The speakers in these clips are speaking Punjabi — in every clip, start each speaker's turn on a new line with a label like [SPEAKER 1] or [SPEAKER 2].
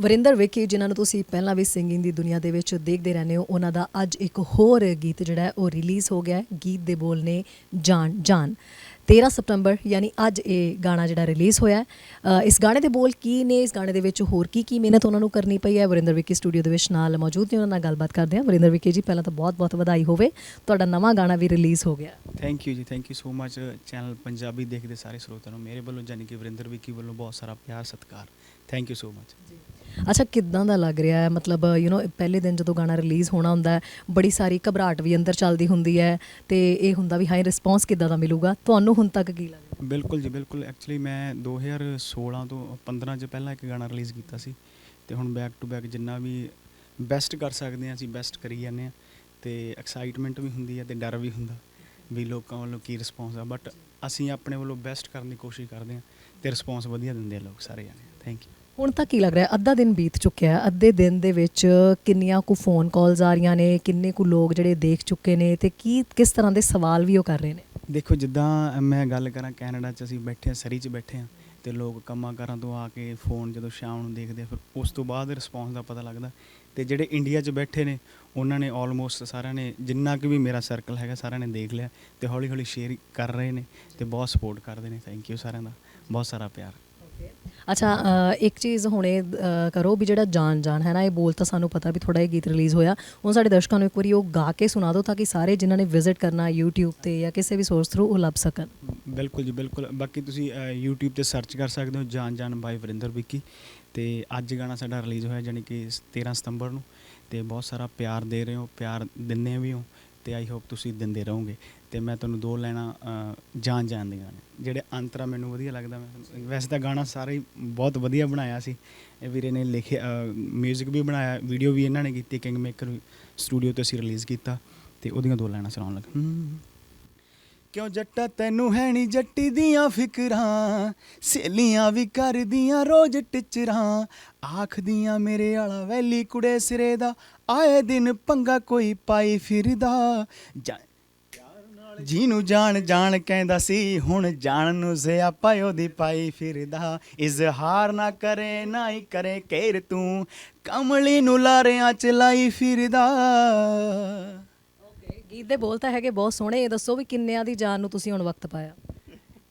[SPEAKER 1] ਵਰਿੰਦਰ ਵਿੱਕੀ ਜਿਨ੍ਹਾਂ ਨੂੰ ਤੁਸੀਂ ਪਹਿਲਾਂ ਵੀ ਸਿੰਗਿੰਗ ਦੀ ਦੁਨੀਆ ਦੇ ਵਿੱਚ ਦੇਖਦੇ ਰਹਿੰਦੇ ਹੋ ਉਹਨਾਂ ਦਾ ਅੱਜ ਇੱਕ ਹੋਰ ਗੀਤ ਜਿਹੜਾ ਹੈ ਉਹ ਰਿਲੀਜ਼ ਹੋ ਗਿਆ ਹੈ ਗੀਤ ਦੇ ਬੋਲ ਨੇ ਜਾਨ ਜਾਨ। 13 ਸਤੰਬਰ ਯਾਨੀ ਅੱਜ ਇਹ ਗਾਣਾ ਜਿਹੜਾ ਰਿਲੀਜ਼ ਹੋਇਆ ਇਸ ਗਾਣੇ ਦੇ ਬੋਲ ਕੀ ਨੇ? ਇਸ ਗਾਣੇ ਦੇ ਵਿੱਚ ਹੋਰ ਕੀ ਕੀ ਮਿਹਨਤ ਉਹਨਾਂ ਨੂੰ ਕਰਨੀ ਪਈ ਹੈ? ਵਰਿੰਦਰ ਵਿੱਕੀ ਸਟੂਡੀਓ ਦੇ ਵਿੱਚ ਨਾਲ ਮੌਜੂਦ ਨੇ ਉਹਨਾਂ ਨਾਲ ਗੱਲਬਾਤ ਕਰਦੇ ਹਾਂ। ਵਰਿੰਦਰ ਵਿੱਕੀ ਜੀ ਪਹਿਲਾਂ ਤਾਂ ਬਹੁਤ ਬਹੁਤ ਵਧਾਈ ਹੋਵੇ। ਤੁਹਾਡਾ ਨਵਾਂ ਗਾਣਾ ਵੀ ਰਿਲੀਜ਼ ਹੋ ਗਿਆ।
[SPEAKER 2] Thank you ji thank you so much channel Punjabi ਦੇਖਦੇ ਸਾਰੇ ਸਰੋਤਿਆਂ ਨੂੰ। ਮੇਰੇ ਵੱਲੋਂ ਜਾਨੀ ਕਿ ਵਰਿੰਦਰ ਵਿੱਕੀ ਵੱਲੋਂ ਬਹੁਤ ਸਾਰਾ ਪਿਆਰ ਸਤਿਕਾਰ। ਥੈਂਕ ਯੂ ਸੋ ਮਚ
[SPEAKER 1] ਅੱਛਾ, ਕਿੱਦਾਂ ਦਾ ਲੱਗ ਰਿਹਾ ਹੈ? ਮਤਲਬ ਯੂ نو ਪਹਿਲੇ ਦਿਨ ਜਦੋਂ ਗਾਣਾ ਰਿਲੀਜ਼ ਹੋਣਾ ਹੁੰਦਾ ਹੈ, ਬੜੀ ਸਾਰੀ ਘਬਰਾਹਟ ਵੀ ਅੰਦਰ ਚੱਲਦੀ ਹੁੰਦੀ ਹੈ ਤੇ ਇਹ ਹੁੰਦਾ ਵੀ ਹਾਈ ਰਿਸਪੌਂਸ ਕਿੱਦਾਂ ਦਾ ਮਿਲੂਗਾ? ਤੁਹਾਨੂੰ ਹੁਣ ਤੱਕ ਕੀ ਲੱਗਦਾ?
[SPEAKER 2] ਬਿਲਕੁਲ ਜੀ, ਬਿਲਕੁਲ। ਐਕਚੁਅਲੀ ਮੈਂ 2016 ਤੋਂ 15 ਚ ਪਹਿਲਾਂ ਇੱਕ ਗਾਣਾ ਰਿਲੀਜ਼ ਕੀਤਾ ਸੀ ਤੇ ਹੁਣ ਬੈਕ ਟੂ ਬੈਕ ਜਿੰਨਾ ਵੀ ਬੈਸਟ ਕਰ ਸਕਦੇ ਹਾਂ, ਅਸੀਂ ਬੈਸਟ ਕਰੀ ਜਾਂਦੇ ਹਾਂ ਤੇ ਐਕਸਾਈਟਮੈਂਟ ਵੀ ਹੁੰਦੀ ਹੈ ਤੇ ਡਰ ਵੀ ਹੁੰਦਾ ਵੀ ਲੋਕਾਂ ਵੱਲੋਂ ਕੀ ਰਿਸਪੌਂਸ ਆ। ਬਟ ਅਸੀਂ ਆਪਣੇ ਵੱਲੋਂ ਬੈਸਟ ਕਰਨ ਦੀ ਕੋਸ਼ਿਸ਼ ਕਰਦੇ ਹਾਂ ਤੇ ਰਿਸਪੌਂਸ ਵਧੀਆ ਦਿੰਦੇ ਆ ਲੋਕ ਸਾਰੇ ਜਾਣੇ। ਥੈਂਕ ਯੂ
[SPEAKER 1] ਹੁਣ ਤਾਂ ਕੀ ਲੱਗ ਰਿਹਾ? ਅੱਧਾ ਦਿਨ ਬੀਤ ਚੁੱਕਿਆ ਹੈ। ਅੱਧੇ ਦਿਨ ਦੇ ਵਿੱਚ ਕਿੰਨੀਆਂ ਕੁ ਫੋਨ ਕਾਲਸ ਆ ਰਹੀਆਂ ਨੇ? ਕਿੰਨੇ ਕੁ ਲੋਕ ਜਿਹੜੇ ਦੇਖ ਚੁੱਕੇ ਨੇ? ਤੇ ਕੀ, ਕਿਸ ਤਰ੍ਹਾਂ ਦੇ ਸਵਾਲ ਵੀ ਉਹ ਕਰ ਰਹੇ ਨੇ?
[SPEAKER 2] ਦੇਖੋ, ਜਿੱਦਾਂ ਮੈਂ ਗੱਲ ਕਰਾਂ ਕੈਨੇਡਾ 'ਚ, ਅਸੀਂ ਬੈਠੇ ਹਾਂ, ਸਰੀ 'ਚ ਬੈਠੇ ਹਾਂ ਤੇ ਲੋਕ ਕੰਮਾਂ ਕਾਰਾਂ ਤੋਂ ਆ ਕੇ ਫੋਨ ਜਦੋਂ ਸ਼ਾਮ ਨੂੰ ਦੇਖਦੇ ਫਿਰ ਉਸ ਤੋਂ ਬਾਅਦ ਰਿਸਪੌਂਸ ਦਾ ਪਤਾ ਲੱਗਦਾ। ਤੇ ਜਿਹੜੇ ਇੰਡੀਆ 'ਚ ਬੈਠੇ ਨੇ, ਉਹਨਾਂ ਨੇ ਆਲਮੋਸਟ ਸਾਰਿਆਂ ਨੇ, ਜਿੰਨਾ ਕਿ ਵੀ ਮੇਰਾ ਸਰਕਲ ਹੈਗਾ, ਸਾਰਿਆਂ ਨੇ ਦੇਖ ਲਿਆ ਤੇ ਹੌਲੀ ਹੌਲੀ ਸ਼ੇਅਰ ਕਰ ਰਹੇ ਨੇ ਤੇ ਬਹੁਤ ਸਪੋਰਟ ਕਰਦੇ ਨੇ। ਥੈਂਕ ਯੂ ਸਾਰਿਆਂ ਦਾ। ਬਹੁਤ ਸਾਰਾ ਪਿਆਰ।
[SPEAKER 1] ਅੱਛਾ ਇੱਕ ਚੀਜ਼ ਹੁਣੇ ਅ, ਕਰੋ ਵੀ ਜਿਹੜਾ ਜਾਨ ਜਾਨ ਹੈ ਨਾ ਇਹ ਬੋਲ ਤਾਂ ਸਾਨੂੰ ਪਤਾ ਵੀ ਥੋੜਾ ਇਹ ਗੀਤ ਰਿਲੀਜ਼ ਹੋਇਆ। ਹੁਣ ਸਾਡੇ ਦਰਸ਼ਕਾਂ ਨੂੰ ਇੱਕ ਵਾਰੀ ਉਹ ਗਾ ਕੇ ਸੁਣਾ ਦਿਓ ਤਾਂ ਕਿ ਸਾਰੇ ਜਿਨ੍ਹਾਂ ਨੇ ਵਿਜ਼ਿਟ ਕਰਨਾ YouTube ਤੇ ਜਾਂ ਕਿਸੇ ਵੀ ਸੋਰਸ ਥਰੂ ਉਹ ਲੱਭ ਸਕਣ।
[SPEAKER 2] ਬਿਲਕੁਲ ਜੀ ਬਿਲਕੁਲ। ਬਾਕੀ ਤੁਸੀਂ ਅ, YouTube ਤੇ ਸਰਚ ਕਰ ਸਕਦੇ ਹੋ ਜਾਨ ਜਾਨ ਬਾਈ ਵਰਿੰਦਰ ਵਿੱਕੀ। ਤੇ ਅੱਜ ਗਾਣਾ ਸਾਡਾ ਰਿਲੀਜ਼ ਹੋਇਆ ਜਾਨੀ ਕਿ 13 ਸਤੰਬਰ ਨੂੰ। ਤੇ ਬਹੁਤ ਸਾਰਾ ਪਿਆਰ ਦੇ ਰਹੇ ਹੋ ਪਿਆਰ ਦਿੰਦੇ ਵੀ ਹੋ ਤੇ ਆਈ ਹੋਪ ਤੁਸੀਂ ਦਿੰਦੇ ਰਹੋਗੇ। ਤੇ ਮੈਂ ਤੁਹਾਨੂੰ ਦੋ ਲੈਣਾ ਜਾਣ ਜਾਣ ਦੀਆਂ ਨੇ, ਜਿਹੜੇ ਅੰਤਰਾ ਮੈਨੂੰ ਵਧੀਆ ਲੱਗਦਾ ਮੈਂ ਵੈਸੇ ਤਾਂ ਗਾਣਾ ਸਾਰਾ ਹੀ ਬਹੁਤ ਵਧੀਆ ਬਣਾਇਆ ਸੀ। ਇਹ ਵੀਰੇ ਨੇ ਲਿਖਿਆ 뮤직 ਵੀ ਬਣਾਇਆ ਵੀਡੀਓ ਵੀ ਇਹਨਾਂ ਨੇ ਕੀਤੀ ਕਿੰਗ ਮੇਕਰ ਸਟੂਡੀਓ ਤੇ ਅਸੀਂ ਰਿਲੀਜ਼ ਕੀਤਾ ਤੇ ਉਹਦੀਆਂ ਦੋ ਲੈਣਾ ਸੁਣਾਉਣ ਲੱਗਾ। ਕਿਉਂ ਜੱਟਾ ਤੈਨੂੰ ਹੈ ਨਹੀਂ ਜੱਟੀ ਦੀਆਂ ਫਿਕਰਾਂ ਸੇਲੀਆਂ ਵੀ ਕਰਦੀਆਂ ਰੋਜ਼ ਟਿਚਰਾਂ ਆਖਦੀਆਂ ਮੇਰੇ ਆਲਾ ਵੈਲੀ ਕੁੜੇ ਸਿਰੇ ਦਾ, ਆਏ ਦਿਨ ਪੰਗਾ ਕੋਈ ਪਾਈ ਫਿਰਦਾ, ਜਾ- ਜਿਹਨੂੰ ਜਾਣ ਜਾਣ ਕਹਿੰਦਾ ਸੀ, ਹੁਣ ਜਾਣ ਨੂੰ ਸਿਆਪਾ ਉਹਦੀ ਪਾਈ ਫਿਰਦਾ। ਇਜ਼ਹਾਰ ਨਾ ਕਰੇ, ਨਾ ਹੀ ਕਰੇ ਕੇਰ ਤੂੰ, ਕਮਲੀ ਨੂੰ ਲਾਰਿਆਂ ਚ ਲਾਈ ਫਿਰਦਾ।
[SPEAKER 1] ਗੀਤ ਦੇ ਬੋਲ ਤਾਂ ਹੈਗੇ ਬਹੁਤ ਸੋਹਣੇ, ਇਹ ਦੱਸੋ ਵੀ ਕਿੰਨਿਆਂ ਦੀ ਜਾਨ ਨੂੰ ਤੁਸੀਂ ਹੁਣ ਵਕਤ ਪਾਇਆ?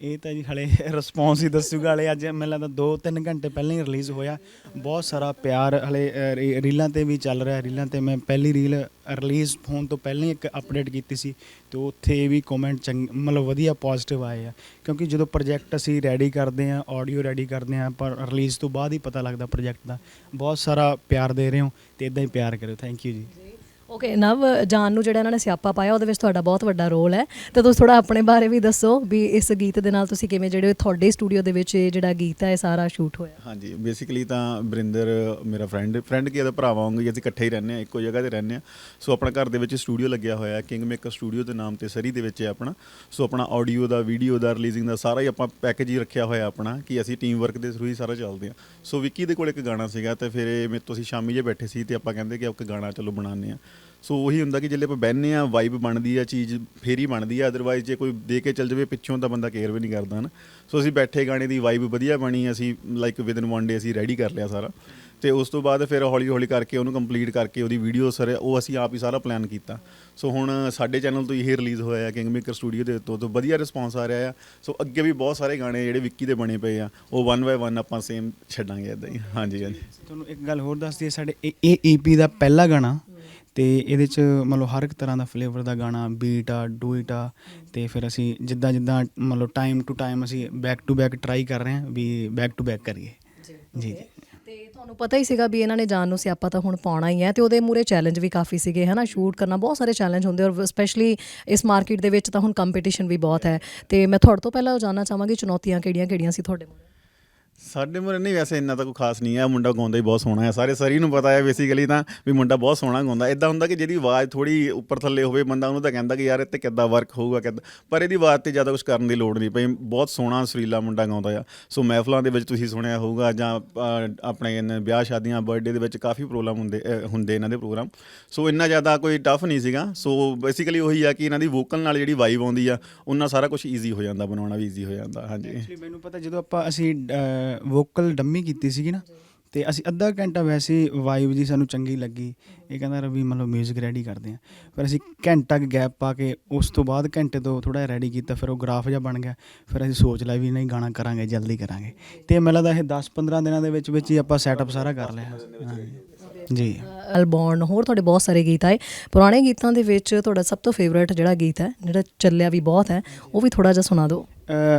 [SPEAKER 2] ਇਹ ਤਾਂ ਜੀ ਹਲੇ ਰਿਸਪੌਂਸ ਹੀ ਦੱਸੂਗਾ, ਹਲੇ ਅੱਜ ਮੈਨੂੰ ਲੱਗਦਾ 2-3 ਘੰਟੇ ਪਹਿਲਾਂ ਹੀ ਰਿਲੀਜ਼ ਹੋਇਆ। ਬਹੁਤ ਸਾਰਾ ਪਿਆਰ ਹਲੇ ਰੀ- ਰੀਲਾਂ ਤੇ ਵੀ ਚੱਲ ਰਿਹਾ, ਰੀਲਾਂ ਤੇ ਮੈਂ ਪਹਿਲੀ ਰੀਲ ਰਿਲੀਜ਼ ਹੋਣ ਤੋਂ ਪਹਿਲਾਂ ਹੀ ਇੱਕ ਅਪਡੇਟ ਕੀਤੀ ਸੀ, ਤੇ ਉੱਥੇ ਵੀ ਕਮੈਂਟ ਚੰਗ, ਮਤਲਬ ਵਧੀਆ ਪੋਜ਼ਿਟਿਵ ਆਏ ਆ। ਕਿਉਂਕਿ ਜਦੋਂ ਪ੍ਰੋਜੈਕਟ ਅਸੀਂ ਰੈਡੀ ਕਰਦੇ ਆ ਆਡੀਓ ਰੈਡੀ ਕਰਦੇ ਆ ਪਰ ਰਿਲੀਜ਼ ਤੋਂ ਬਾਅਦ ਹੀ ਪਤਾ ਲੱਗਦਾ ਪ੍ਰੋਜੈਕਟ ਦਾ। ਬਹੁਤ ਸਾਰਾ ਪਿਆਰ ਦੇ ਰਹੇ ਹੋ ਤੇ ਇਦਾਂ ਹੀ ਪਿਆਰ ਕਰਿਓ। Thank you ji.
[SPEAKER 1] Okay Nav ਜਾਨ ਨੂੰ ਜਿਹੜਾ ਇਹਨਾਂ ਨੇ ਸਿਆਪਾ ਪਾਇਆ, ਉਹਦੇ ਵਿੱਚ ਤੁਹਾਡਾ ਬਹੁਤ ਵੱਡਾ ਰੋਲ ਹੈ। ਤਾਂ ਤੁਸੀਂ ਥੋੜਾ ਆਪਣੇ ਬਾਰੇ ਵੀ ਦੱਸੋ ਵੀ ਇਸ ਗੀਤ ਦੇ ਨਾਲ ਤੁਸੀਂ ਕਿਵੇਂ ਜਿਹੜੇ ਤੁਹਾਡੇ ਸਟੂਡੀਓ ਦੇ ਵਿੱਚ ਇਹ ਜਿਹੜਾ ਗੀਤ ਹੈ, ਇਹ ਸਾਰਾ ਸ਼ੂਟ ਹੋਇਆ।
[SPEAKER 3] ਹਾਂਜੀ ਬੇਸਿਕਲੀ ਤਾਂ ਬਰਿੰਦਰ ਮੇਰਾ ਫਰੈਂਡ ਫਰੈਂਡ ਕੀ ਇਹਦਾ ਭਰਾ ਵਾਂਗੂ ਅਸੀਂ ਇਕੱਠੇ ਹੀ ਰਹਿੰਦੇ ਆ ਇੱਕੋ ਜਗ੍ਹਾ ਤੇ ਰਹਿੰਦੇ ਆ ਸੋ ਆਪਣਾ ਘਰ ਦੇ ਵਿੱਚ ਸਟੂਡੀਓ ਲੱਗਿਆ ਹੋਇਆ ਹੈ ਕਿੰਗ ਮੇਕਰ ਸਟੂਡੀਓ ਦੇ ਨਾਮ ਤੇ ਸਰੀ ਦੇ ਵਿੱਚ ਹੈ ਆਪਣਾ। ਸੋ ਆਪਣਾ ਆਡੀਓ ਦਾ ਵੀਡੀਓ ਦਾ ਰਿਲੀਜ਼ਿੰਗ ਦਾ ਸਾਰਾ ਹੀ ਆਪਾਂ ਪੈਕੇਜ ਹੀ ਰੱਖਿਆ ਹੋਇਆ ਆਪਣਾ, ਕਿ ਅਸੀਂ ਟੀਮ ਵਰਕ ਦੇ ਥਰੂ ਹੀ ਸਾਰਾ ਚੱਲਦੇ ਆ ਸੋ ਵਿੱਕੀ ਦੇ ਕੋਲ ਇੱਕ ਗਾਣਾ ਸੀਗਾ ਤੇ ਫਿਰ ਇਹ ਮੇ ਤੁਸੀਂ ਸ਼ਾਮੀ ਜੇ ਬੈਠੇ ਸੀ ਤੇ ਆਪਾਂ ਕਹਿੰਦੇ ਕਿ ਇੱਕ ਗਾਣਾ ਚਲੋ ਬਣਾਉਂਦੇ ਆ ਸੋ ਉਹੀ ਹੁੰਦਾ ਕਿ ਜਿਹੜੇ ਆਪਾਂ ਬਹਿੰਦੇ ਆ ਵਾਈਬ ਬਣਦੀ ਆ, ਚੀਜ਼ ਫੇਰ ਹੀ ਬਣਦੀ ਆ ਅਦਰਵਾਈਜ਼ ਜੇ ਕੋਈ ਦੇ ਕੇ ਚੱਲ ਜਾਵੇ ਪਿੱਛੋਂ ਤਾਂ ਬੰਦਾ ਕੇਅਰ ਵੀ ਨਹੀਂ ਕਰਦਾ ਨਾ ਸੋ ਅਸੀਂ ਬੈਠੇ ਗਾਣੇ ਦੀ ਵਾਈਬ ਵਧੀਆ ਬਣੀ, ਅਸੀਂ ਲਾਈਕ ਵਿਦਨ ਵਨ ਡੇ ਅਸੀਂ ਰੈਡੀ ਕਰ ਲਿਆ ਸਾਰਾ। ਤੇ ਉਸ ਤੋਂ ਬਾਅਦ ਫਿਰ ਹੌਲੀ ਹੌਲੀ ਕਰਕੇ ਉਹਨੂੰ ਕੰਪਲੀਟ ਕਰਕੇ ਉਹਦੀ ਵੀਡੀਓ ਸਰ, ਉਹ ਅਸੀਂ ਆਪ ਹੀ ਸਾਰਾ ਪਲਾਨ ਕੀਤਾ। ਸੋ ਹੁਣ ਸਾਡੇ ਚੈਨਲ ਤੋਂ ਇਹ ਰਿਲੀਜ਼ ਹੋਇਆ ਹੈ ਕਿੰਗ ਮੇਕਰ ਸਟੂਡੀਓ ਦੇ ਤੋਂ ਤੋਂ ਵਧੀਆ ਰਿਸਪੌਂਸ ਆ ਰਿਹਾ ਆ। ਸੋ ਅੱਗੇ ਵੀ ਬਹੁਤ ਸਾਰੇ ਗਾਣੇ ਜਿਹੜੇ ਵਿੱਕੀ ਦੇ ਬਣੇ ਪਏ ਆ, ਉਹ ਵਨ ਬਾਏ ਵਨ ਆਪਾਂ ਸੇਮ ਛੱਡਾਂਗੇ ਇਦਾਂ ਹੀ। ਹਾਂਜੀ ਹਾਂਜੀ।
[SPEAKER 2] ਤੁਹਾਨੂੰ ਇੱਕ ਗੱਲ ਹੋਰ ਦੱਸ ਦਈਏ, ਸਾਡੇ ਇਹ- ਇਹ ਈਪੀ ਦਾ ਪਹਿਲਾ ਗਾਣਾ ਤੇ ਇਹਦੇ ਚ ਮਤਲਬ ਹਰ ਇੱਕ ਤਰ੍ਹਾਂ ਦਾ ਫਲੇਵਰ ਦਾ ਗਾਣਾ ਬੀਟ ਆ ਡੂਇਟ ਆ ਤੇ ਫਿਰ ਅਸੀਂ ਜਿੱਦਾਂ ਜਿੱਦਾਂ ਮਤਲਬ ਟਾਈਮ ਟੂ ਟਾਈਮ ਅਸੀਂ ਬੈਕ ਟੂ ਬੈਕ ਟਰਾਈ ਕਰ ਰਹੇ ਹਾਂ ਵੀ ਬੈਕ ਟੂ ਬੈਕ ਕਰੀਏ। ਜੀ ਜੀ
[SPEAKER 1] ਤੇ ਤੁਹਾਨੂੰ ਪਤਾ ਹੀ ਸੀਗਾ ਵੀ ਇਹਨਾਂ ਨੇ ਜਾਨ ਨੂੰ ਸਿਆਪਾ ਤਾਂ ਹੁਣ ਪਾਉਣਾ ਹੀ ਹੈ ਤੇ ਉਹਦੇ ਮੂਰੇ ਚੈਲੰਜ ਵੀ ਕਾਫੀ ਸੀਗੇ ਹਨਾ ਸ਼ੂਟ ਕਰਨਾ ਬਹੁਤ ਸਾਰੇ ਚੈਲੰਜ ਹੁੰਦੇ ਔਰ ਸਪੈਸ਼ਲੀ ਇਸ ਮਾਰਕੀਟ ਦੇ ਵਿੱਚ ਤਾਂ ਹੁਣ ਕੰਪੀਟੀਸ਼ਨ ਵੀ ਬਹੁਤ ਹੈ। ਤੇ ਮੈਂ ਤੁਹਾਡੇ ਤੋਂ ਪਹਿਲਾਂ ਜਾਨਣਾ ਚਾਹਾਂਗੀ ਚੁਣੌਤੀਆਂ ਕਿਹੜੀਆਂ-ਕਿਹੜੀਆਂ ਸੀ ਤੁਹਾਡੇ ਮੂਰੇ
[SPEAKER 3] ਸਾਡੇ ਮੁਰੇ ਨਹੀਂ ਵੈਸੇ ਇੰਨਾ ਤਾਂ ਕੋਈ ਖਾਸ ਨਹੀਂ ਹੈ। ਮੁੰਡਾ ਗਾਉਂਦਾ ਹੀ ਬਹੁਤ ਸੋਹਣਾ ਹੈ। ਸਾਰੇ ਸਰੀ ਨੂੰ ਪਤਾ ਹੈ ਬੇਸਿਕਲੀ ਤਾਂ ਵੀ ਮੁੰਡਾ ਬਹੁਤ ਸੋਹਣਾ ਗਾਉਂਦਾ ਇਦਾਂ ਹੁੰਦਾ ਕਿ ਜਿਹਦੀ ਆਵਾਜ਼ ਥੋੜੀ ਉੱਪਰ ਥੱਲੇ ਹੋਵੇ, ਬੰਦਾ ਉਹਨੂੰ ਤਾਂ ਕਹਿੰਦਾ ਕਿ ਯਾਰ ਇੱਥੇ ਕਿੱਦਾਂ ਵਰਕ ਹੋਊਗਾ, ਕਿੱਦਾਂ ਪਰ ਇਹਦੀ ਆਵਾਜ਼ ਤੇ ਜ਼ਿਆਦਾ ਕੁਝ ਕਰਨ ਦੀ ਲੋੜ ਨਹੀਂ ਪਈ। ਬਹੁਤ ਸੋਹਣਾ ਸੁਰੀਲਾ ਮੁੰਡਾ ਗਾਉਂਦਾ ਆ। ਸੋ ਮਹਿਫਲਾਂ ਦੇ ਵਿੱਚ ਤੁਸੀਂ ਸੁਣਿਆ ਹੋਊਗਾ ਜਾਂ ਆਪਣੇ ਇਹਨਾਂ ਵਿਆਹ ਸ਼ਾਦੀਆਂ ਬਰਥਡੇ ਦੇ ਵਿੱਚ ਕਾਫੀ ਪ੍ਰੋਗਰਾਮ ਹੁੰਦੇ ਹੁੰਦੇ ਇਹਨਾਂ ਦੇ ਪ੍ਰੋਗਰਾਮ। ਸੋ ਇੰਨਾ ਜ਼ਿਆਦਾ ਕੋਈ ਟਫ ਨਹੀਂ ਸੀਗਾ। ਸੋ ਬੇਸਿਕਲੀ ਉਹੀ ਆ ਕਿ ਇਹਨਾਂ ਦੀ ਵੋਕਲ ਨਾਲ ਜਿਹੜੀ ਵਾਈਬ ਆਉਂਦੀ ਆ, ਉਹਨਾਂ ਸਾਰਾ ਕੁਝ ਈਜ਼ੀ ਹੋ ਜਾਂਦਾ, ਬਣਾਉਣਾ ਵੀ ਈਜ਼ੀ ਹੋ ਜਾਂਦਾ। ਹਾਂਜੀ।
[SPEAKER 2] ਐਕਚੁਅਲੀ ਮੈਨੂੰ ਪਤਾ ਜਦੋਂ ਆਪਾਂ ਅਸੀਂ ਵੋਕਲ ਡੰਮੀ ਕੀਤੀ ਸੀਗੀ ਨਾ ਤੇ ਅਸੀਂ ਅੱਧਾ ਘੰਟਾ ਵੈਸੇ ਵਾਈਬ ਜੀ ਸਾਨੂੰ ਚੰਗੀ ਲੱਗੀ। ਇਹ ਕਹਿੰਦਾ ਰਵੀ ਮਤਲਬ 뮤직 ਰੈਡੀ ਕਰਦੇ ਆ। ਫਿਰ ਅਸੀਂ ਘੰਟਾ ਗੈਪ ਪਾ ਕੇ ਉਸ ਤੋਂ ਬਾਅਦ ਘੰਟੇ ਤੋਂ ਥੋੜਾ ਰੈਡੀ ਕੀਤਾ ਫਿਰ ਉਹ ਗ੍ਰਾਫ ਜਿਹਾ ਬਣ ਗਿਆ। ਫਿਰ ਅਸੀਂ ਸੋਚ ਲਿਆ ਵੀ ਨਹੀਂ ਗਾਣਾ ਕਰਾਂਗੇ ਜਲਦੀ ਕਰਾਂਗੇ। ਤੇ ਮੈਨੂੰ ਲੱਗਦਾ ਇਹ 10-15 ਦਿਨਾਂ ਦੇ ਵਿੱਚ ਵਿੱਚ ਹੀ ਆਪਾਂ ਸੈਟਅਪ ਸਾਰਾ ਕਰ ਲਿਆ। ਜੀ।
[SPEAKER 1] ਅਲਬੌਰਨ ਹੋਰ ਤੁਹਾਡੇ ਬਹੁਤ ਸਾਰੇ ਗੀਤ ਆਏ। ਪੁਰਾਣੇ ਗੀਤਾਂ ਦੇ ਵਿੱਚ ਤੁਹਾਡਾ ਸਭ ਤੋਂ ਫੇਵਰਟ ਜਿਹੜਾ ਗੀਤ ਹੈ ਜਿਹੜਾ ਚੱਲਿਆ ਵੀ ਬਹੁਤ ਹੈ ਉਹ ਵੀ ਥੋੜਾ ਜਿਹਾ ਸੁਣਾ ਦਿਓ।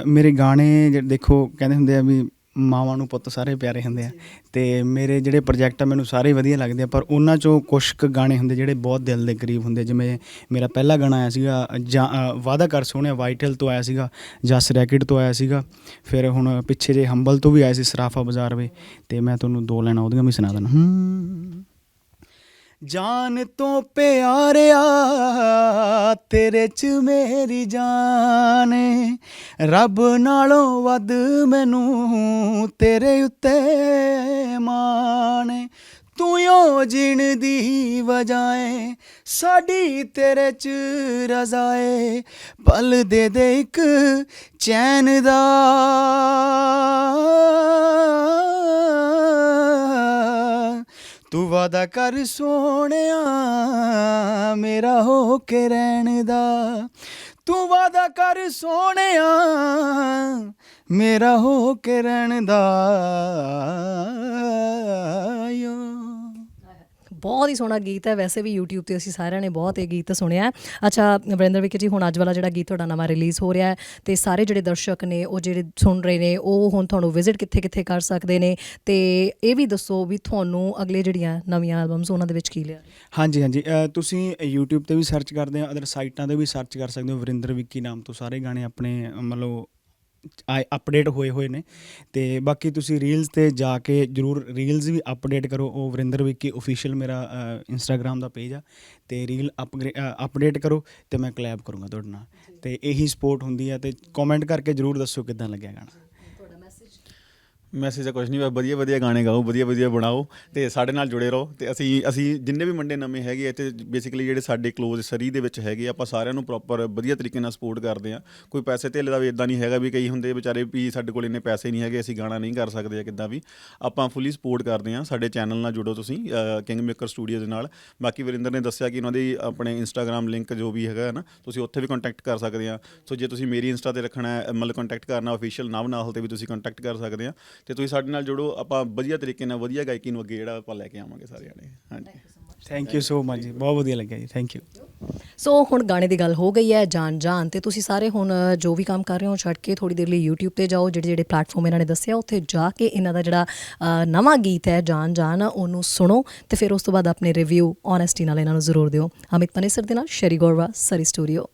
[SPEAKER 2] ਮੇਰੇ ਗਾਣੇ ਦੇਖੋ ਕਹਿੰਦੇ ਹੁੰਦੇ ਆ ਵੀ ਮਾਵਾਂ ਨੂੰ ਪੁੱਤ ਸਾਰੇ ਪਿਆਰੇ ਹੁੰਦੇ ਆ। ਤੇ ਮੇਰੇ ਜਿਹੜੇ ਪ੍ਰੋਜੈਕਟ ਆ ਮੈਨੂੰ ਸਾਰੇ ਵਧੀਆ ਲੱਗਦੇ ਆ ਪਰ ਉਹਨਾਂ ਚੋਂ ਕੁਝ ਕੁ ਗਾਣੇ ਹੁੰਦੇ ਜਿਹੜੇ ਬਹੁਤ ਦਿਲ ਦੇ ਕਰੀਬ ਹੁੰਦੇ। ਜਿਵੇਂ ਮੇਰਾ ਪਹਿਲਾ ਗਾਣਾ ਆਇਆ ਸੀਗਾ ਜਾਂ ਅ, ਕਰ ਸੋਹਣਿਆ ਵਾਈਟਲ ਤੋਂ ਆਇਆ ਸੀਗਾ ਜਸ ਰੈਕਟ ਤੋਂ ਆਇਆ ਸੀਗਾ। ਫਿਰ ਹੁਣ ਪਿੱਛੇ ਜੇ ਹੰਬਲ ਤੋਂ ਵੀ ਆਇਆ ਸੀ ਸਰਾਫਾ ਬਾਜ਼ਾਰ ਵੇ। ਤੇ ਮੈਂ ਤੁਹਾਨੂੰ ਦੋ ਲੈਣਾ ਉਹਦੀਆਂ ਵੀ ਸੁਣਾ ਦਿੰਦਾ। ਜਾਨ ਤੋਂ ਪਿਆਰਿਆ ਤੇਰੇ ਚ ਮੇਰੀ ਜਾਨ ਰੱਬ ਨਾਲੋਂ ਵੱਧ ਮੈਨੂੰ ਤੇਰੇ ਉੱਤੇ ਮਾਣ ਤੂੰ ਯੋ ਜੀਣ ਦੀ ਵਜ੍ਹਾ ਏ, ਸਾਡੀ ਤੇਰੇ ਚ ਰਜ਼ਾ ਏ। ਪਲ ਦੇ ਦੇ ਇੱਕ ਚੈਨ ਦਾ ਤੂੰ ਵਾਦਾ ਕਰ ਸੋਹਣਿਆ, ਮੇਰਾ ਹੋ ਕੇ ਰਹਿਣ ਦਾ। ਤੂੰ ਵਾਦਾ ਕਰ ਸੋਹਣਿਆ, ਮੇਰਾ ਹੋ ਕੇ ਰਹਿਣ ਦਾ। ਯੋ
[SPEAKER 1] ਬਹੁਤ ਹੀ ਸੋਹਣਾ ਗੀਤ ਹੈ। ਵੈਸੇ ਵੀ YouTube ਤੇ ਅਸੀਂ ਸਾਰਿਆਂ ਨੇ ਬਹੁਤ ਇਹ ਗੀਤ ਸੁਣਿਆ ਅੱਛਾ ਵਰਿੰਦਰ ਵਿਕੇ ਜੀ, ਹੁਣ ਅੱਜ ਵਾਲਾ ਜਿਹੜਾ ਗੀਤ ਤੁਹਾਡਾ ਨਵਾਂ ਰਿਲੀਜ਼ ਹੋ ਰਿਹਾ ਹੈ ਤੇ ਸਾਰੇ ਜਿਹੜੇ ਦਰਸ਼ਕ ਨੇ, ਉਹ ਜਿਹੜੇ ਸੁਣ ਰਹੇ ਨੇ, ਉਹ ਹੁਣ ਤੁਹਾਨੂੰ ਵਿਜ਼ਿਟ ਕਿੱਥੇ ਕਿੱਥੇ ਕਰ ਸਕਦੇ ਨੇ ਤੇ ਇਹ ਵੀ ਦੱਸੋ ਵੀ ਤੁਹਾਨੂੰ ਅਗਲੇ ਜਿਹੜੀਆਂ ਨਵੀਆਂ ਐਲਬਮਸ ਉਹਨਾਂ ਦੇ ਵਿੱਚ ਕੀ ਲਿਆ
[SPEAKER 2] ਹਾਂਜੀ ਹਾਂਜੀ। ਤੁਸੀਂ YouTube ਤੇ ਵੀ ਸਰਚ ਕਰਦੇ ਹੋ ਅਦਰ ਸਾਈਟਾਂ ਤੇ ਵੀ ਸਰਚ ਕਰ ਸਕਦੇ ਹੋ। ਵਰਿੰਦਰ ਵਿੱਕੀ ਨਾਮ ਤੋਂ ਸਾਰੇ ਗਾਣੇ ਆਪਣੇ, ਮਤਲਬ ਆਏ ਅਪਡੇਟ ਹੋਏ ਹੋਏ ਨੇ। ਤੇ ਬਾਕੀ ਤੁਸੀਂ ਰੀਲਸ ਤੇ ਜਾ ਕੇ ਜਰੂਰ ਰੀਲਸ ਵੀ ਅਪਡੇਟ ਕਰੋ। ਉਹ ਵਰਿੰਦਰ ਵਿੱਕੀ ਅਫੀਸ਼ੀਅਲ ਮੇਰਾ ਇੰਸਟਾਗ੍ਰam ਦਾ ਪੇਜ ਆ। ਤੇ ਰੀਲ ਅਪਡੇਟ ਕਰੋ ਤੇ ਮੈਂ ਕਲੈਬ ਕਰੂੰਗਾ ਤੁਹਾਡੇ ਨਾਲ। ਤੇ ਇਹੀ ਸਪੋਰਟ ਹੁੰਦੀ ਆ ਤੇ ਕਮੈਂਟ ਕਰਕੇ ਜਰੂਰ ਦੱਸੋ ਕਿਦਾਂ ਲੱਗਿਆ ਗਾਣਾ।
[SPEAKER 3] ਮੈਸੇਜ ਤਾਂ ਕੁਝ ਨਹੀਂ ਬਸ ਵਧੀਆ ਵਧੀਆ ਗਾਣੇ ਗਾਓ ਵਧੀਆ ਵਧੀਆ ਬਣਾਓ ਤੇ ਸਾਡੇ ਨਾਲ ਜੁੜੇ ਰਹੋ ਤੇ ਅਸੀਂ ਅਸੀਂ ਜਿੰਨੇ ਵੀ ਮੰਡੇ ਨਵੇਂ ਹੈਗੇ ਇੱਥੇ ਬੇਸਿਕਲੀ ਜਿਹੜੇ ਸਾਡੇ ক্লোਜ਼ ਸਰੀ ਦੇ ਵਿੱਚ ਹੈਗੇ ਆਪਾਂ ਸਾਰਿਆਂ ਨੂੰ ਪ੍ਰੋਪਰ ਵਧੀਆ ਤਰੀਕੇ ਨਾਲ ਸਪੋਰਟ ਕਰਦੇ ਆ। ਕੋਈ ਪੈਸੇ ਧੇਲੇ ਦਾ ਵੀ ਇਦਾਂ ਨਹੀਂ ਹੈਗਾ ਵੀ ਕਈ ਹੁੰਦੇ ਵਿਚਾਰੇ ਵੀ ਸਾਡੇ ਕੋਲ ਇੰਨੇ ਪੈਸੇ ਨਹੀਂ ਹੈਗੇ, ਅਸੀਂ ਗਾਣਾ ਨਹੀਂ ਕਰ ਸਕਦੇ ਆ ਕਿੱਦਾਂ ਵੀ। ਆਪਾਂ ਫੁੱਲੀ ਸਪੋਰਟ ਕਰਦੇ ਆ, ਸਾਡੇ ਚੈਨਲ ਨਾਲ ਜੁੜੋ ਤੁਸੀਂ ਕਿੰਗ ਮੇਕਰ ਸਟੂਡੀਓ ਦੇ ਨਾਲ। ਬਾਕੀ ਵਰਿੰਦਰ ਨੇ ਦੱਸਿਆ ਕਿ ਉਹਨਾਂ ਦੀ ਆਪਣੇ ਇੰਸਟਾਗ੍ਰam ਲਿੰਕ ਜੋ ਵੀ ਹੈਗਾ ਨਾ, ਤੁਸੀਂ ਉੱਥੇ ਵੀ ਕੰਟੈਕਟ ਕਰ ਸਕਦੇ ਆ। ਸੋ ਜੇ ਤੁਸੀਂ ਮੇਰੀ ਇੰਸਟਾ ਤੇ ਰੱਖਣਾ ਹੈ, ਮਤਲਬ ਕੰਟੈਕਟ ਕਰਨਾ ਅਫੀਸ਼ੀਅਲ ਨਵ ਨਾਹਲ ਤੇ ਵੀ ਤੁਸੀਂ ਕੰਟੈਕਟ ਕਰ ਸਕਦੇ ਆ। ਤੇ ਤੁਸੀਂ ਸਾਡੇ ਨਾਲ ਜੁੜੋ ਆਪਾਂ ਵਧੀਆ ਤਰੀਕੇ ਨਾਲ ਵਧੀਆ ਗਾਇਕੀ ਨੂੰ ਅੱਗੇ ਜਿਹੜਾ ਆਪਾਂ ਲੈ ਕੇ ਆਵਾਂਗੇ ਸਾਰੇ ਜਾਣੇ ਹਾਂਜੀ।
[SPEAKER 2] ਥੈਂਕ ਯੂ ਸੋ ਮਚ ਜੀ ਬਹੁਤ ਵਧੀਆ ਲੱਗਿਆ ਜੀ ਥੈਂਕ ਯੂ
[SPEAKER 1] ਸੋ ਹੁਣ ਗਾਣੇ ਦੀ ਗੱਲ ਹੋ ਗਈ ਹੈ ਜਾਨ ਜਾਨ ਤੇ ਤੁਸੀਂ ਸਾਰੇ ਹੁਣ ਜੋ ਵੀ ਕੰਮ ਕਰ ਰਹੇ ਹੋ ਛੱਡ ਕੇ ਥੋੜੀ ਦੇਰ ਲਈ YouTube ਤੇ ਜਾਓ ਜਿਹੜੇ ਜਿਹੜੇ ਪਲੇਟਫਾਰਮ ਇਹਨਾਂ ਨੇ ਦੱਸਿਆ ਉੱਥੇ ਜਾ ਕੇ ਇਹਨਾਂ ਦਾ ਜਿਹੜਾ ਨਵਾਂ ਗੀਤ ਹੈ ਜਾਨ ਜਾਨ ਉਹਨੂੰ ਸੁਣੋ ਤੇ ਫਿਰ ਉਸ ਤੋਂ ਬਾਅਦ ਆਪਣੇ ਰਿਵਿਊ ਓਨੈਸਟੀ ਨਾਲ ਇਹਨਾਂ ਨੂੰ ਜ਼ਰੂਰ ਦਿਓ। ਅਮਿਤ ਮਨੇਸਰ ਦੇ ਨਾਲ ਸ਼ਰੀ ਗੌਰਵਾ ਸਰੀ ਸਟੂਡੀਓ